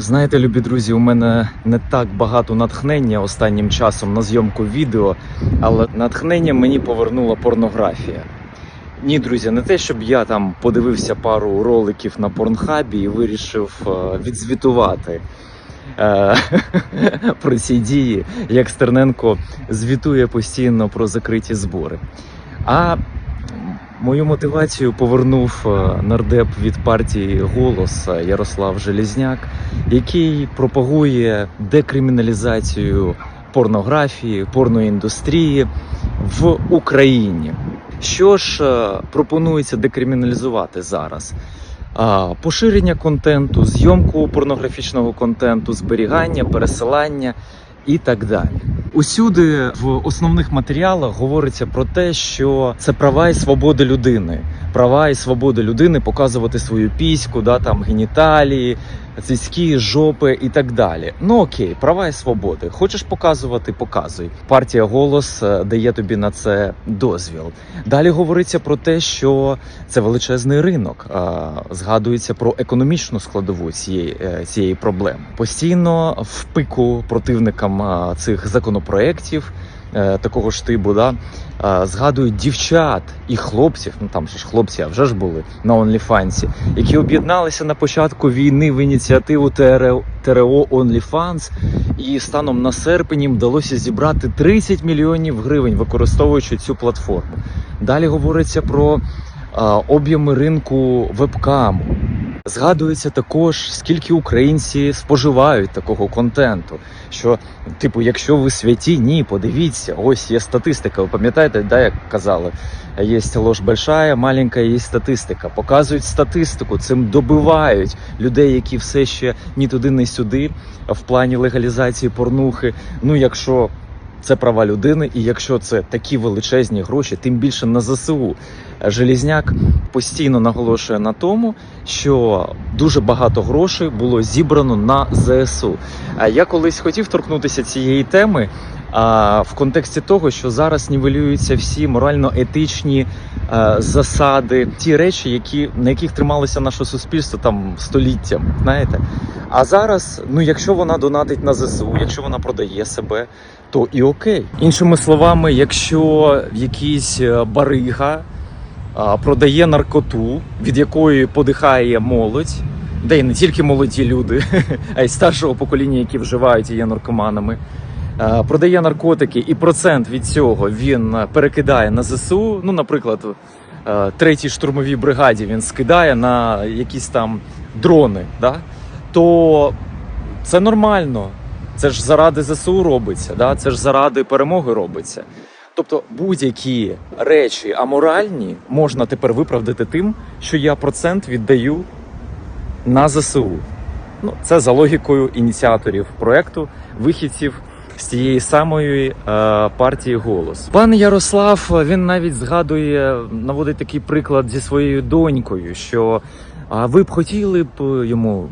Знаєте, любі друзі, у мене не так багато натхнення останнім часом на зйомку відео, але натхнення мені повернула порнографія. Ні, друзі, не те, щоб я там подивився пару роликів на порнхабі і вирішив е, відзвітувати е, про ці дії, як Стерненко звітує постійно про закриті збори. А Мою мотивацію повернув е, нардеп від партії Голос е, Ярослав Желізняк, який пропагує декриміналізацію порнографії, порноіндустрії в Україні. Що ж е, пропонується декриміналізувати зараз? Поширення контенту, зйомку порнографічного контенту, зберігання, пересилання і так далі. Усюди в основних матеріалах говориться про те, що це права і свободи людини. Права і свободи людини показувати свою піську, да там геніталії, цицькі, жопи і так далі. Ну окей, права і свободи. Хочеш показувати, показуй. Партія голос е, дає тобі на це дозвіл. Далі говориться про те, що це величезний ринок. Згадується про економічну складову цієї, е, цієї проблеми. Постійно в пику противникам цих законопроєктів. Е, Такого ж типу, да, згадують дівчат і хлопців, ну там ж хлопці, вже ж були на OnlyFans, які об'єдналися на початку війни в ініціативу ТРО OnlyFans, і станом на серпень їм вдалося зібрати 30 мільйонів гривень, використовуючи цю платформу. Далі говориться про об'єми ринку вебкаму. Згадується також, скільки українці споживають такого контенту. Що, типу, якщо ви святі, ні, подивіться, ось є статистика. Ви пам'ятаєте, да, як казали, є ложь большая, маленька, є статистика. Показують статистику, цим добивають людей, які все ще ні туди, ні сюди в плані легалізації порнухи. Ну, якщо це права людини, і якщо це такі величезні гроші, тим більше на ЗСУ. Желізняк постійно наголошує на тому, що дуже багато грошей було зібрано на ЗСУ. А я колись хотів торкнутися цієї теми. А в контексті того, що зараз нівелюються всі морально-етичні е, засади, ті речі, які на яких трималося наше суспільство там століттям, знаєте. А зараз, ну якщо вона донатить на ЗСУ, якщо вона продає себе, то і окей. Іншими словами, якщо якийсь е, барига продає наркоту, від якої подихає молодь, де й не тільки молоді люди, а й старшого покоління, які вживають і є наркоманами. Продає наркотики, і процент від цього він е, перекидає на ЗСУ. Ну, наприклад, е, третій штурмовій бригаді він скидає на якісь там дрони. Да? То це нормально. Це ж заради ЗСУ робиться, да? це ж заради перемоги робиться. Тобто будь-які речі аморальні можна тепер виправдати тим, що я процент віддаю на ЗСУ. Ну, це за логікою ініціаторів проекту, вихідців з тієї самої е, партії голос. Пан Ярослав він навіть згадує, наводить такий приклад зі своєю донькою, що а ви б хотіли б йому м,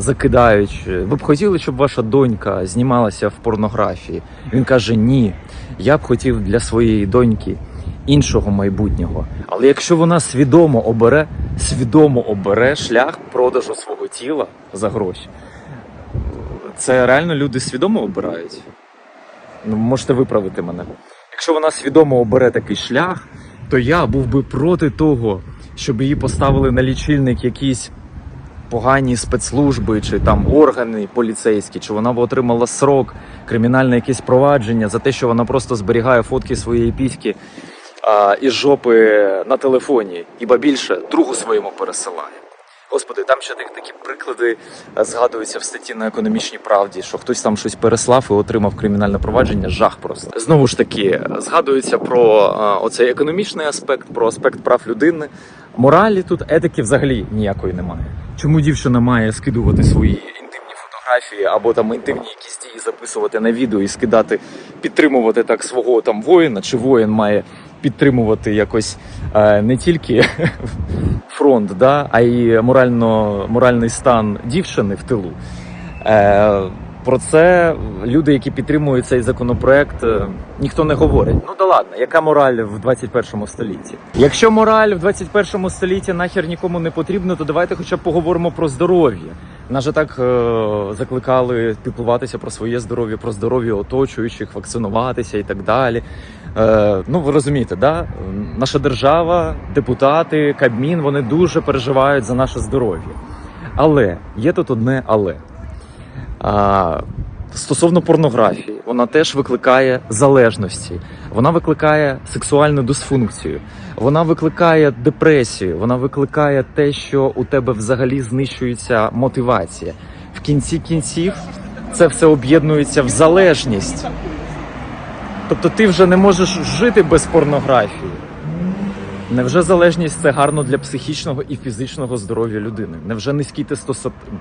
закидаючи, ви б хотіли, щоб ваша донька знімалася в порнографії? Він каже: Ні, я б хотів для своєї доньки іншого майбутнього. Але якщо вона свідомо обере, свідомо обере шлях продажу свого тіла за гроші, це реально люди свідомо обирають. Ну, можете виправити мене. Якщо вона свідомо обере такий шлях, то я був би проти того, щоб її поставили на лічильник якісь погані спецслужби чи там органи поліцейські, чи вона б отримала срок, кримінальне якесь провадження за те, що вона просто зберігає фотки своєї піськи а, із жопи на телефоні, іба більше другу своєму пересилає. Господи, там ще такі приклади е, згадуються в статті на економічній правді, що хтось там щось переслав і отримав кримінальне провадження. Жах просто знову ж таки згадується про е, оцей економічний аспект, про аспект прав людини. Моралі тут етики взагалі ніякої немає. Чому дівчина має скидувати свої інтимні фотографії або там інтимні якісь дії записувати на відео і скидати, підтримувати так свого там воїна, чи воїн має підтримувати якось е, не тільки фронт, да, а й морально, моральний стан дівчини в тилу. Про це люди, які підтримують цей законопроект, е, ніхто не говорить. Ну да ладно, яка мораль в 21 столітті? Якщо мораль в 21 столітті нахер нікому не потрібна, то давайте хоча б поговоримо про здоров'я. Нас же так е, закликали піклуватися про своє здоров'я, про здоров'я оточуючих, вакцинуватися і так далі. Е, ну ви розумієте, да? наша держава, депутати, Кабмін, вони дуже переживають за наше здоров'я. Але є тут одне але. А, стосовно порнографії, вона теж викликає залежності, вона викликає сексуальну дисфункцію, вона викликає депресію, вона викликає те, що у тебе взагалі знищується мотивація. В кінці кінців це все об'єднується в залежність. Тобто ти вже не можеш жити без порнографії. Невже залежність це гарно для психічного і фізичного здоров'я людини? Невже низький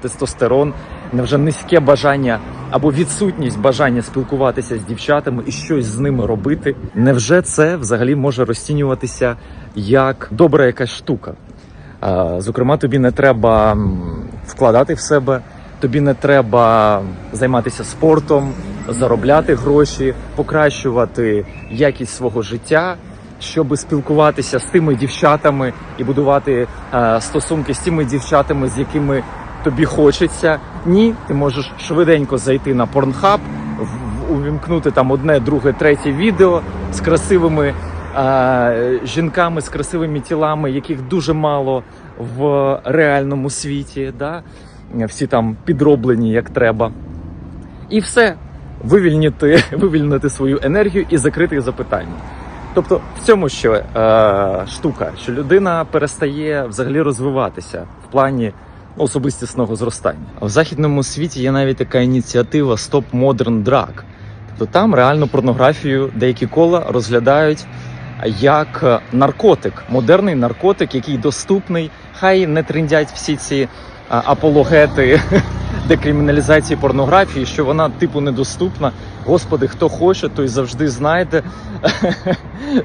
тестостерон, невже низьке бажання або відсутність бажання спілкуватися з дівчатами і щось з ними робити? Невже це взагалі може розцінюватися як добра якась штука? Зокрема, тобі не треба вкладати в себе, тобі не треба займатися спортом, заробляти гроші, покращувати якість свого життя, щоб спілкуватися з тими дівчатами і будувати е, стосунки з тими дівчатами, з якими тобі хочеться. Ні, ти можеш швиденько зайти на в- увімкнути там одне, друге, третє відео з красивими е, жінками, з красивими тілами, яких дуже мало в реальному світі. Да? Всі там підроблені як треба. І все. Вивільнити, вивільнити свою енергію і закрити запитання. Тобто в цьому що е, штука, що людина перестає взагалі розвиватися в плані особистісного зростання. В західному світі є навіть така ініціатива Stop Modern Drug. Тобто там реально порнографію деякі кола розглядають як наркотик, модерний наркотик, який доступний. Хай не трендять всі ці а, апологети декриміналізації порнографії, що вона типу недоступна. Господи, хто хоче, той завжди знайде.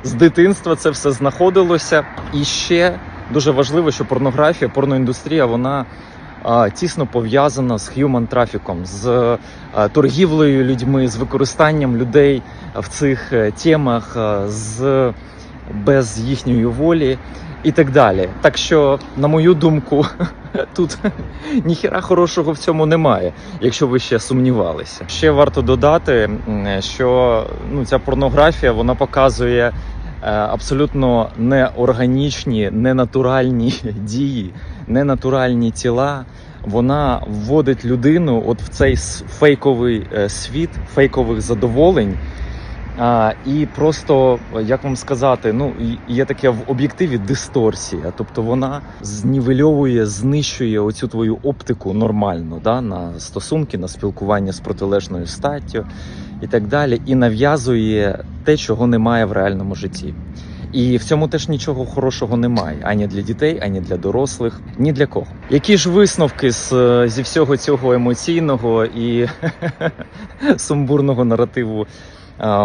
З дитинства це все знаходилося. І ще дуже важливо, що порнографія, порноіндустрія, вона а, тісно пов'язана з human трафіком, з а, торгівлею людьми, з використанням людей в цих е, темах, з без їхньої волі і так далі. Так що, на мою думку, тут ніхіра хорошого в цьому немає, якщо ви ще сумнівалися. Ще варто додати, що ну, ця порнографія вона показує е, абсолютно неорганічні, ненатуральні дії, ненатуральні тіла. Вона вводить людину от в цей фейковий е, світ фейкових задоволень. А, і просто, як вам сказати, ну є таке в об'єктиві дисторсія. Тобто вона знівельовує, знищує оцю твою оптику нормально да, на стосунки, на спілкування з протилежною статтю і так далі, і нав'язує те, чого немає в реальному житті. І в цьому теж нічого хорошого немає ані для дітей, ані для дорослих, ні для кого. Які ж висновки з, зі всього цього емоційного і сумбурного наративу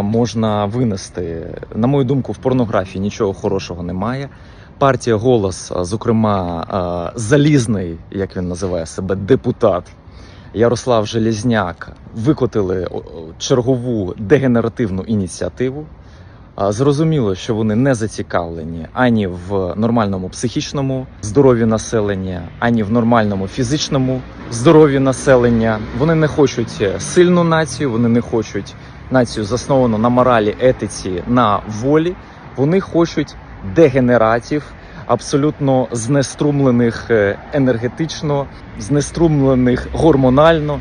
можна винести? На мою думку, в порнографії нічого хорошого немає. Партія голос, е, зокрема, е, залізний, як він називає себе, депутат. Ярослав Желізняк викотили чергову дегенеративну ініціативу. Зрозуміло, що вони не зацікавлені ані в нормальному психічному здоров'ї населення, ані в нормальному фізичному здоров'ї населення. Вони не хочуть е, сильну націю, вони не хочуть націю засновану на моралі, етиці, на волі. Вони хочуть дегенератів, абсолютно знеструмлених е, енергетично, знеструмлених гормонально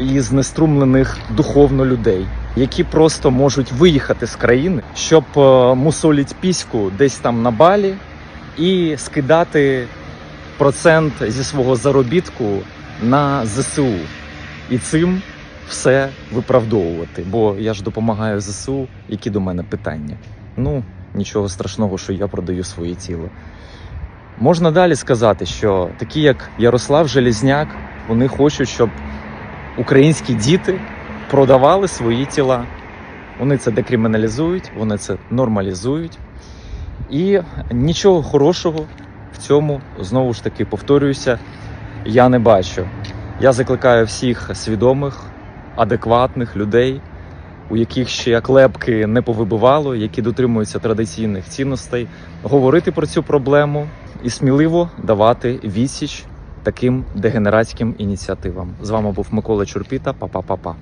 і знеструмлених духовно людей які просто можуть виїхати з країни, щоб е, мусоліть піську десь там на балі і скидати процент зі свого заробітку на ЗСУ. І цим все виправдовувати. Бо я ж допомагаю ЗСУ, які до мене питання. Ну, нічого страшного, що я продаю своє тіло. Можна далі сказати, що такі, як Ярослав Желізняк, вони хочуть, щоб українські діти продавали свої тіла. Вони це декриміналізують, вони це нормалізують. І нічого хорошого в цьому, знову ж таки, повторююся, я не бачу. Я закликаю всіх свідомих адекватних людей, у яких ще клепки не повибивало, які дотримуються традиційних цінностей, говорити про цю проблему і сміливо давати відсіч таким дегенератським ініціативам. З вами був Микола Чурпіта. Па-па-па-па.